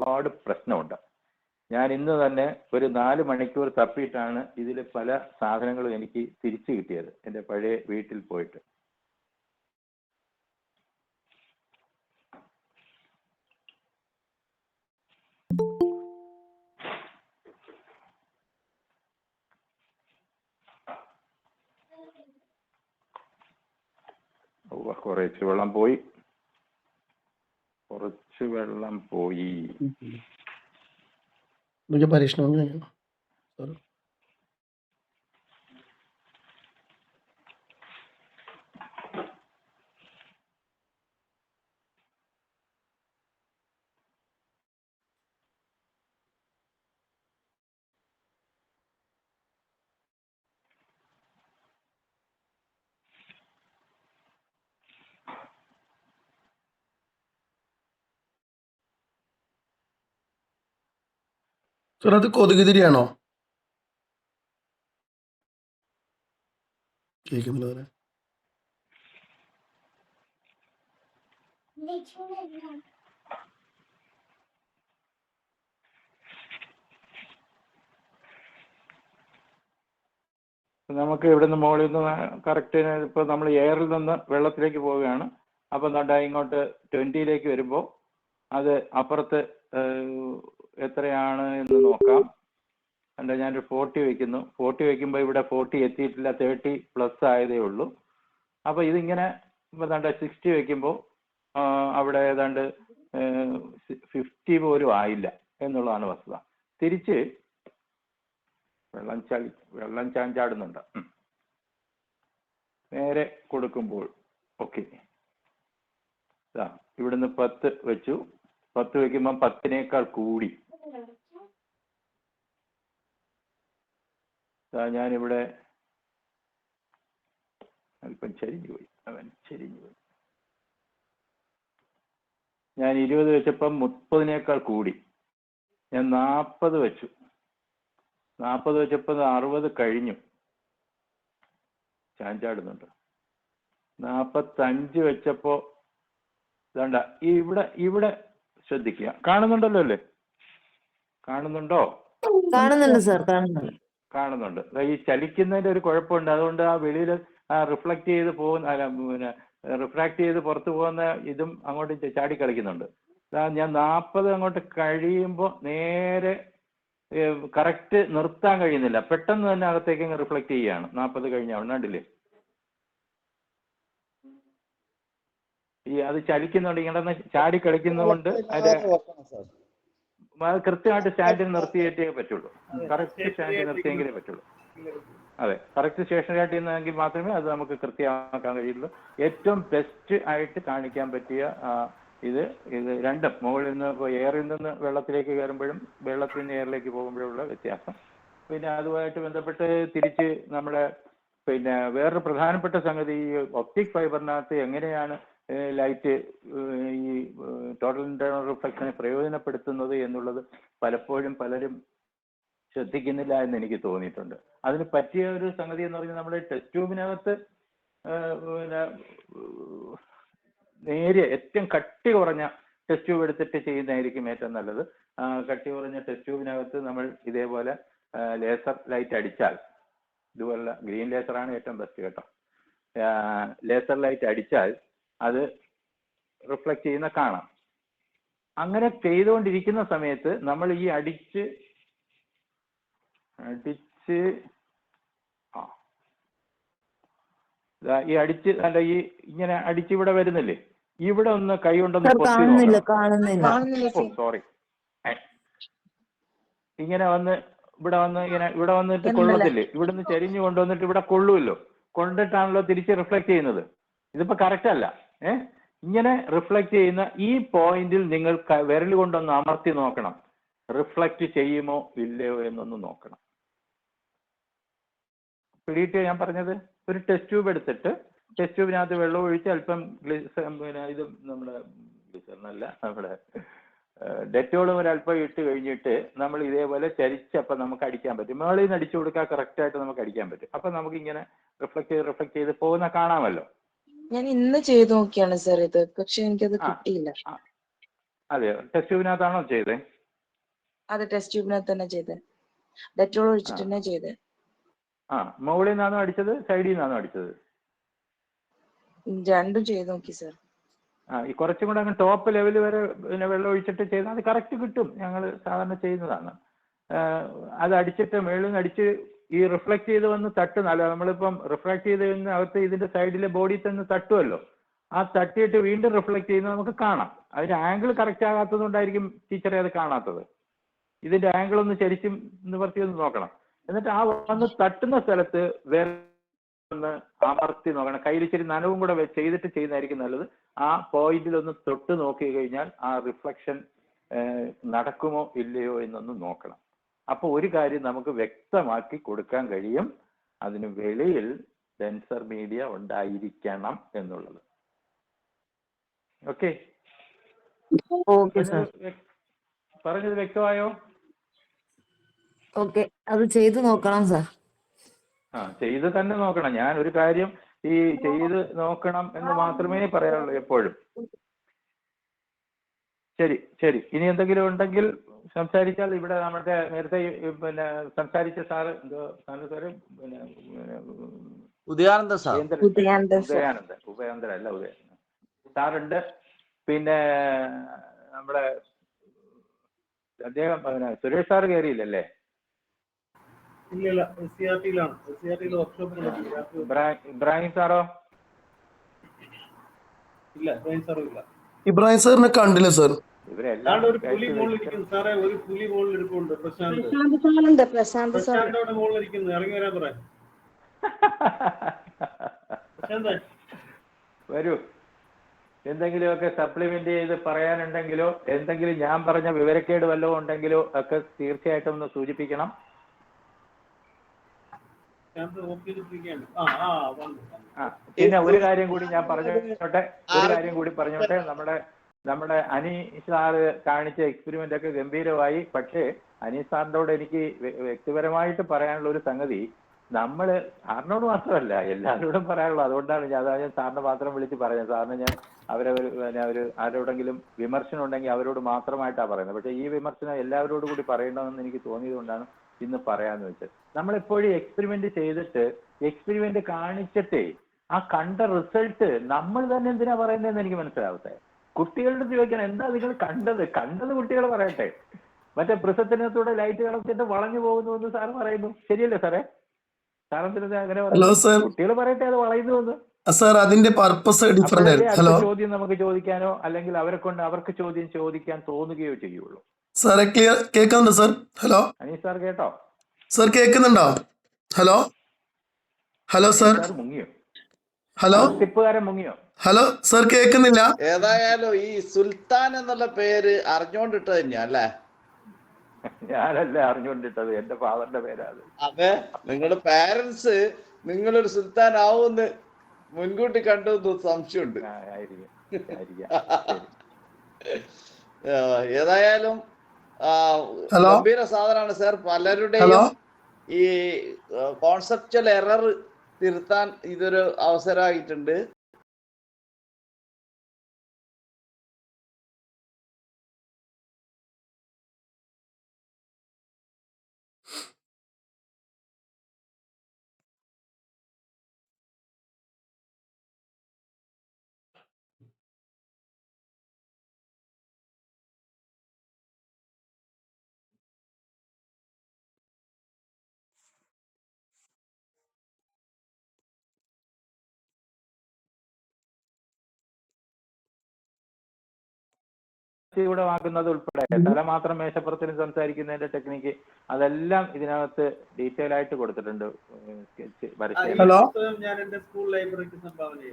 ഒരുപാട് പ്രശ്നമുണ്ട്. ഞാൻ ഇന്ന് തന്നെ ഒരു നാല് മണിക്കൂർ തപ്പിയിട്ടാണ് ഇതിൽ പല സാധനങ്ങളും എനിക്ക് തിരിച്ചു കിട്ടിയത് എന്റെ പഴയ വീട്ടിൽ പോയിട്ട്. കുറേ വെള്ളം പോയി. കുറച്ച് വെള്ളം പോയി പരീക്ഷണം സാർ അത് കൊതുക് നമുക്ക് ഇവിടുന്ന് മുകളിൽ നിന്ന് കറക്റ്റ് ഇപ്പോൾ നമ്മൾ എയറിൽ നിന്ന് വെള്ളത്തിലേക്ക് പോവുകയാണ്. അപ്പോൾ നട്ടാ ഇങ്ങോട്ട് ട്വന്റിയിലേക്ക് വരുമ്പോൾ അത് അപ്പുറത്ത് എത്രയാണ് എന്ന് നോക്കാം. അല്ല ഞാനൊരു ഫോർട്ടി വെക്കുന്നു. ഫോർട്ടി വെക്കുമ്പോൾ ഇവിടെ ഫോർട്ടി എത്തിയിട്ടില്ല. തേർട്ടി പ്ലസ് ആയതേ ഉള്ളൂ. അപ്പോൾ ഇതിങ്ങനെ ഏതാണ്ട് സിക്സ്റ്റി വെക്കുമ്പോൾ അവിടെ ഏതാണ്ട് ഫിഫ്റ്റി പോലും ആയില്ല എന്നുള്ളതാണ് വസ്തുത. തിരിച്ച് വെള്ളം ചാടി വെള്ളം ചാഞ്ചാടുന്നുണ്ട് നേരെ കൊടുക്കുമ്പോൾ ഓക്കെ ഇവിടുന്ന് പത്ത് വെച്ചു. പത്ത് വെക്കുമ്പം പത്തിനേക്കാൾ കൂടി. ഞാനിവിടെ അല്പം ചരിഞ്ഞു പോയി. അവൻ ചരിഞ്ഞു പോയി. ഞാൻ ഇരുപത് വെച്ചപ്പം മുപ്പതിനേക്കാൾ കൂടി. ഞാൻ നാൽപ്പത് വെച്ചു. നാൽപ്പത് വെച്ചപ്പോൾ അറുപത് കഴിഞ്ഞു. ചാഞ്ചാടുന്നുണ്ട്. നാൽപ്പത്തഞ്ച് വെച്ചപ്പോ വേണ്ട ഇവിടെ ഇവിടെ ശ്രദ്ധിക്കുക. കാണുന്നുണ്ടല്ലോ അല്ലേ? കാണുന്നുണ്ടോ? കാണുന്നുണ്ട് സാർ കാണുന്നുണ്ട്. കാണുന്നുണ്ട്. ഈ ചലിക്കുന്നതിന്റെ ഒരു കുഴപ്പമുണ്ട്. അതുകൊണ്ട് ആ വെളിയിൽ റിഫ്ലക്ട് ചെയ്ത് പോകുന്ന അല്ല പിന്നെ റിഫ്രാക്ട് ചെയ്ത് പുറത്തു പോകുന്ന ഇതും അങ്ങോട്ട് ചാടി കളിക്കുന്നുണ്ട്. ഞാൻ നാൽപ്പത് അങ്ങോട്ട് കഴിയുമ്പോൾ നേരെ കറക്റ്റ് നിർത്താൻ കഴിയുന്നില്ല. പെട്ടെന്ന് തന്നെ അകത്തേക്ക് റിഫ്ലക്ട് ചെയ്യുകയാണ്. നാൽപ്പത് കഴിഞ്ഞ അവിടെ കണ്ടില്ലേ? ഈ അത് ചലിക്കുന്നുണ്ട്. ഇങ്ങനെ ചാടി കളിക്കുന്നതുകൊണ്ട് അതിന്റെ അത് കൃത്യമായിട്ട് സ്റ്റാൻഡിൽ നിർത്തിയിട്ടേ പറ്റുള്ളൂ. കറക്റ്റ് സ്റ്റാൻഡിൽ നിർത്തിയെങ്കിലേ പറ്റുള്ളൂ. അതെ. കറക്റ്റ് സ്റ്റേഷനറി ആയിട്ട് ഇരുന്നെങ്കിൽ മാത്രമേ അത് നമുക്ക് കൃത്യമാക്കാൻ കഴിയുള്ളൂ. ഏറ്റവും ബെസ്റ്റ് ആയിട്ട് കാണിക്കാൻ പറ്റിയ ഇത് ഇത് രണ്ടും. മുകളിൽ നിന്ന് ഇപ്പോൾ എയറിൽ നിന്ന് വെള്ളത്തിലേക്ക് കയറുമ്പോഴും വെള്ളത്തിൽ നിന്ന് എയറിലേക്ക് പോകുമ്പോഴുള്ള വ്യത്യാസം. പിന്നെ അതുമായിട്ട് ബന്ധപ്പെട്ട് തിരിച്ച് നമ്മുടെ പിന്നെ വേറൊരു പ്രധാനപ്പെട്ട സംഗതി ഈ ഒപ്റ്റിക് ഫൈബറിനകത്ത് എങ്ങനെയാണ് ലൈറ്റ് ഈ ടോട്ടൽ ഇന്റേണൽ റിഫ്ലക്ഷനെ പ്രയോജനപ്പെടുത്തുന്നത് എന്നുള്ളത് പലപ്പോഴും പലരും ശ്രദ്ധിക്കുന്നില്ല എന്ന് എനിക്ക് തോന്നിയിട്ടുണ്ട്. അതിന് പറ്റിയ ഒരു സംഗതി എന്ന് പറഞ്ഞാൽ നമ്മൾ ടെസ്റ്റ് ട്യൂബിനകത്ത് പിന്നെ നേരിയ ഏറ്റവും കട്ടി കുറഞ്ഞ ടെസ്റ്റ് ട്യൂബ് എടുത്തിട്ട് ചെയ്യുന്നതായിരിക്കും ഏറ്റവും നല്ലത്. കട്ടി കുറഞ്ഞ ടെസ്റ്റ് ട്യൂബിനകത്ത് നമ്മൾ ഇതേപോലെ ലേസർ ലൈറ്റ് അടിച്ചാൽ ഇതുപോലുള്ള ഗ്രീൻ ലേസറാണ് ഏറ്റവും ബെസ്റ്റ് കേട്ടോ. ലേസർ ലൈറ്റ് അടിച്ചാൽ അത് റിഫ്ലക്ട് ചെയ്യുന്ന കാണാം. അങ്ങനെ ചെയ്തുകൊണ്ടിരിക്കുന്ന സമയത്ത് നമ്മൾ ഈ അടിച്ച് അടിച്ച് ആ. ഈ അടിച്ച് അല്ല ഈ ഇങ്ങനെ അടിച്ച് ഇവിടെ വരുന്നില്ലേ? ഇവിടെ ഒന്ന് കൈ കൊണ്ടൊന്ന് സോറി ഇങ്ങനെ വന്ന് ഇവിടെ വന്ന് ഇങ്ങനെ ഇവിടെ വന്നിട്ട് കൊള്ളത്തില്ലേ? ഇവിടുന്ന് ചരിഞ്ഞു കൊണ്ടുവന്നിട്ട് ഇവിടെ കൊള്ളുമല്ലോ. കൊണ്ടിട്ടാണല്ലോ തിരിച്ച് റിഫ്ലക്ട് ചെയ്യുന്നത്. ഇതിപ്പോ കറക്റ്റ് അല്ല. ഇങ്ങനെ റിഫ്ലക്റ്റ് ചെയ്യുന്ന ഈ പോയിന്റിൽ നിങ്ങൾ വിരൽ കൊണ്ടൊന്ന് അമർത്തി നോക്കണം. റിഫ്ലക്റ്റ് ചെയ്യുമോ ഇല്ലയോ എന്നൊന്ന് നോക്കണം. പിടിയിട്ട് ഞാൻ പറഞ്ഞത്? ഒരു ടെസ്റ്റ് ട്യൂബ് എടുത്തിട്ട് ടെസ്റ്റ് ട്യൂബിനകത്ത് വെള്ളം ഒഴിച്ച് അല്പം ഗ്ലിസ പിന്നെ ഇത് നമ്മുടെ ഗ്ലിസറിനല്ല നമ്മുടെ ഡെറ്റോളും ഒരല്പം ഇട്ട് കഴിഞ്ഞിട്ട് നമ്മൾ ഇതേപോലെ ചരിച്ചപ്പം നമുക്ക് അടിക്കാൻ പറ്റും. മേളിൽ നിന്ന് അടിച്ചു കൊടുക്കാൻ കറക്റ്റായിട്ട് നമുക്ക് അടിക്കാൻ പറ്റും. അപ്പം നമുക്ക് ഇങ്ങനെ റിഫ്ലക്ട് ചെയ്ത് റിഫ്ലക്ട് ചെയ്ത് പോകുന്ന കാണാമല്ലോ. ഞാൻ ഇന്ന് ചെയ്തു നോക്കിയാണ് സർ ഇത്. പക്ഷെ എനിക്കത് അത് കിട്ടിയില്ല. അതെയോ ടെസ്റ്റ് ട്യൂബിനകത്താണോ ചെയ്തത് അത് ടെസ്റ്റ് ട്യൂബിനകത്ത് തന്നെ ചെയ്ത്. ഡെറ്റോൾ ഒഴിച്ചിട്ട് തന്നെ ചെയ്ത്. ആ മുകളിൽ നിന്നാണോ അടിച്ചത്? സൈഡിൽ നിന്നാണോ അടിച്ചത്? രണ്ടും ചെയ്ത് നോക്കി സർ. ആ ഈ കുറച്ചും കൂടെ അങ്ങ് ടോപ്പ് ലെവൽ വരെ പിന്നെ വെള്ളം ഒഴിച്ചിട്ട് ചെയ്താൽ അത് കറക്റ്റ് കിട്ടും. ഞങ്ങൾ സാധാരണ ചെയ്യുന്നതാണ്. അത് അടിച്ചിട്ട് മേളിൽ നിന്ന് അടിച്ച് ഈ റിഫ്ലക്ട് ചെയ്ത് വന്ന് തട്ടുന്നല്ല നമ്മളിപ്പം റിഫ്ലക്ട് ചെയ്ത് വന്ന് അകത്ത് ഇതിന്റെ സൈഡിലെ ബോഡി തന്നെ തട്ടുമല്ലോ ആ തട്ടിയിട്ട് വീണ്ടും റിഫ്ലക്ട് ചെയ്യുന്നത് നമുക്ക് കാണാം. അതിന്റെ ആംഗിൾ കറക്റ്റ് ആകാത്തത് കൊണ്ടായിരിക്കും ടീച്ചറെ അത് കാണാത്തത്. ഇതിന്റെ ആംഗിൾ ഒന്ന് ശരിക്കും നിവർത്തി ഒന്ന് നോക്കണം. എന്നിട്ട് ആ വന്ന് തട്ടുന്ന സ്ഥലത്ത് വേറെ ഒന്ന് അമർത്തി നോക്കണം. കയ്യിൽ ഇച്ചിരി നനവും കൂടെ ചെയ്തിട്ട് ചെയ്യുന്നതായിരിക്കും നല്ലത്. ആ പോയിന്റിൽ ഒന്ന് തൊട്ട് നോക്കി കഴിഞ്ഞാൽ ആ റിഫ്ലക്ഷൻ നടക്കുമോ ഇല്ലയോ എന്നൊന്ന് നോക്കണം. അപ്പൊ ഒരു കാര്യം നമുക്ക് വ്യക്തമാക്കി കൊടുക്കാൻ കഴിയും. അതിന് വെളിയിൽ സെൻസർ മീഡിയ ഉണ്ടായിരിക്കണം എന്നുള്ളത്. ഓക്കെ? പറഞ്ഞത് വ്യക്തമായോ? ഓക്കെ. അത് ചെയ്തു നോക്കണം സാർ. ആ ചെയ്ത് തന്നെ നോക്കണം. ഞാൻ ഒരു കാര്യം ഈ ചെയ്ത് നോക്കണം എന്ന് മാത്രമേ പറയാനുള്ളൂ എപ്പോഴും. ശരി ശരി. ഇനി എന്തെങ്കിലും ഉണ്ടെങ്കിൽ സംസാരിച്ചാൽ ഇവിടെ നമ്മുടെ നേരത്തെ പിന്നെ സംസാരിച്ച സാറ് എന്തോ സാറിന്റെ സാറ് പിന്നെ ഉദയാനന്ദ സാർ. ഉദയാനന്ദ ഉദയാനന്ദൻ അല്ല ഉദയ സാറുണ്ട്. പിന്നെ നമ്മുടെ അദ്ദേഹം പിന്നെ സുരേഷ് സാർ കയറിയില്ലല്ലേ? സാറോ? ഇബ്രാഹിം സാറോ ഇല്ല. ഇബ്രാഹിം സാറിനെ കണ്ടില്ല സാർ. ഇവരെല്ലാം അല്ലാണ്ട് ഒരു പുലി സാറേ ഒരു പുലി പ്രശാന്ത്. പ്രശാന്ത് ഇറങ്ങി വരാൻ വരൂ. എന്തെങ്കിലുമൊക്കെ സപ്ലിമെന്റ് ചെയ്ത് പറയാനുണ്ടെങ്കിലോ എന്തെങ്കിലും ഞാൻ പറഞ്ഞ വിവരക്കേട് വല്ലതും ഉണ്ടെങ്കിലോ ഒക്കെ തീർച്ചയായിട്ടും ഒന്ന് സൂചിപ്പിക്കണം. പിന്നെ ഒരു കാര്യം കൂടി ഞാൻ പറഞ്ഞോട്ടെ. ഒരു കാര്യം കൂടി പറഞ്ഞോട്ടെ. നമ്മുടെ നമ്മുടെ അനി സാറ് കാണിച്ച എക്സ്പെരിമെന്റ് ഒക്കെ ഗംഭീരമായി. പക്ഷേ അനി സാറിനോട് എനിക്ക് വ്യക്തിപരമായിട്ട് പറയാനുള്ള ഒരു സംഗതി നമ്മൾ സാറിനോട് മാത്രമല്ല എല്ലാവരോടും പറയാനുള്ളൂ. അതുകൊണ്ടാണ് ഞാൻ അതാ ഞാൻ സാറിനെ മാത്രം വിളിച്ച് പറഞ്ഞത്. സാറിന് ഞാൻ പിന്നെ അവർ ആരോടെങ്കിലും വിമർശനം ഉണ്ടെങ്കിൽ അവരോട് മാത്രമായിട്ടാണ് പറയുന്നത്. പക്ഷേ ഈ വിമർശനം എല്ലാവരോടും കൂടി പറയണമെന്ന് എനിക്ക് തോന്നിയത് കൊണ്ടാണ് ഇന്ന് പറയാന്ന് വെച്ചത്. നമ്മളെപ്പോഴും എക്സ്പെരിമെന്റ് ചെയ്തിട്ട് എക്സ്പെരിമെന്റ് കാണിച്ചിട്ടേ ആ കണ്ട റിസൾട്ട് നമ്മൾ തന്നെ എന്തിനാ പറയുന്നതെന്ന് എനിക്ക് മനസ്സിലാവട്ടെ. കുട്ടികളുടെ ചോദിക്കാൻ ചോദിക്കണം എന്താ നിങ്ങൾ കണ്ടത്? കണ്ടത് കുട്ടികൾ പറയട്ടെ. മറ്റേ പ്രസത്തിനകത്തൂടെ ലൈറ്റ് കളത്തിന്റെ വളഞ്ഞു പോകുന്നു എന്ന് സാർ പറയുന്നു. ശരിയല്ലേ സാറേ? സാറെന്തിനാ അങ്ങനെ കുട്ടികൾ പറയട്ടെ അത് വളയുന്നു എന്ന് സാർ അതിന്റെ പർപ്പസ് ഡിഫറെന്റ് ഹലോ ചോദ്യം നമുക്ക് ചോദിക്കാനോ അല്ലെങ്കിൽ അവരെ കൊണ്ട് അവർക്ക് ചോദ്യം ചോദിക്കാൻ തോന്നുകയോ ചെയ്യുള്ളൂ. സാറെ ക്ലിയർ കേൾക്കുന്നുണ്ടോ സാർ ഹലോ അനീഷ് സാർ കേട്ടോ? സാർ കേൾക്കുന്നുണ്ടോ? ഹലോ ഹലോ സാർ മുങ്ങിയോ? ഹലോ ടിപ്പുകാരൻ മുങ്ങിയോ? ഹലോ സർ കേക്കുന്നില്ല ഏതായാലും ഈ സുൽത്താൻ എന്നുള്ള പേര് അറിഞ്ഞോണ്ടിട്ട് തന്നെയാ അല്ലേ? ഞാനല്ല അറിഞ്ഞോണ്ടിട്ടത് എന്റെ ഫാദറിന്റെ പേരാണ്. അത് നിങ്ങളുടെ പാരന്റ്സ് നിങ്ങളൊരു സുൽത്താൻ ആവുമെന്ന് മുൻകൂട്ടി കണ്ടു സംശയമുണ്ട്. ആ, ആയിരിക്കും ആയിരിക്കാം ഏതായാലും ഹലോ? ഗംഭീര സാധനമാണ് സാർ പലരുടെയും ഈ കോൺസെപ്റ്റൽ എറർ തിരുത്താൻ ഇതൊരു അവസരമായിട്ടുണ്ട്. വാക്കുന്നത് ഉൾപ്പെടെ. തല മാത്രം മേശപ്പുറത്തിന് സംസാരിക്കുന്നതിന്റെ ടെക്നിക്ക് അതെല്ലാം ഇതിനകത്ത് ഡീറ്റെയിൽ ആയിട്ട് കൊടുത്തിട്ടുണ്ട്. ഹലോ? ഞാൻ എന്റെ സ്കൂൾ ലൈബ്രറിക്ക് സംഭാവന ചെയ്തു.